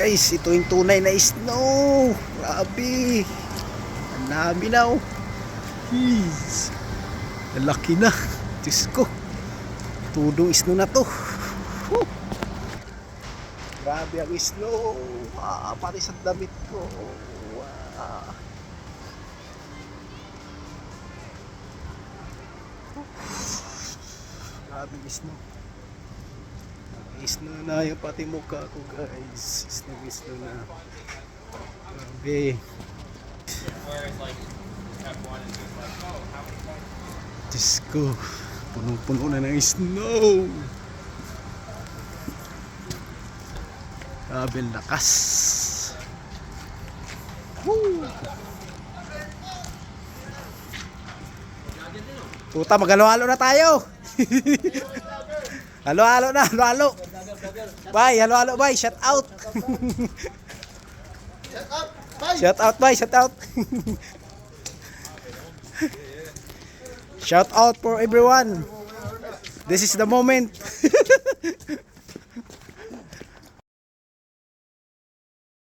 Guys, ito yung tunay na snow. Grabe. Ang dami na oh. Jeez. Lalaki na. Diyos ko. Tudong snow na to. Whew. Grabe ang snow. Ah, pati sa damit ko. Wow. Grabe ang snow. Snow na yung pati mukha ko guys. Snow, snow na. Grabe. Whereas like F1 is just like, how many points? Diyos ko. Punong-puno na ng snow. Grabe lakas. Woo! Puta, maghalo-halo na tayo. halo-halo na, halo-halo. Bye, halo-halo, bye. Shout out. Shout out, bye. Shout out. Shout out for everyone. This is the moment.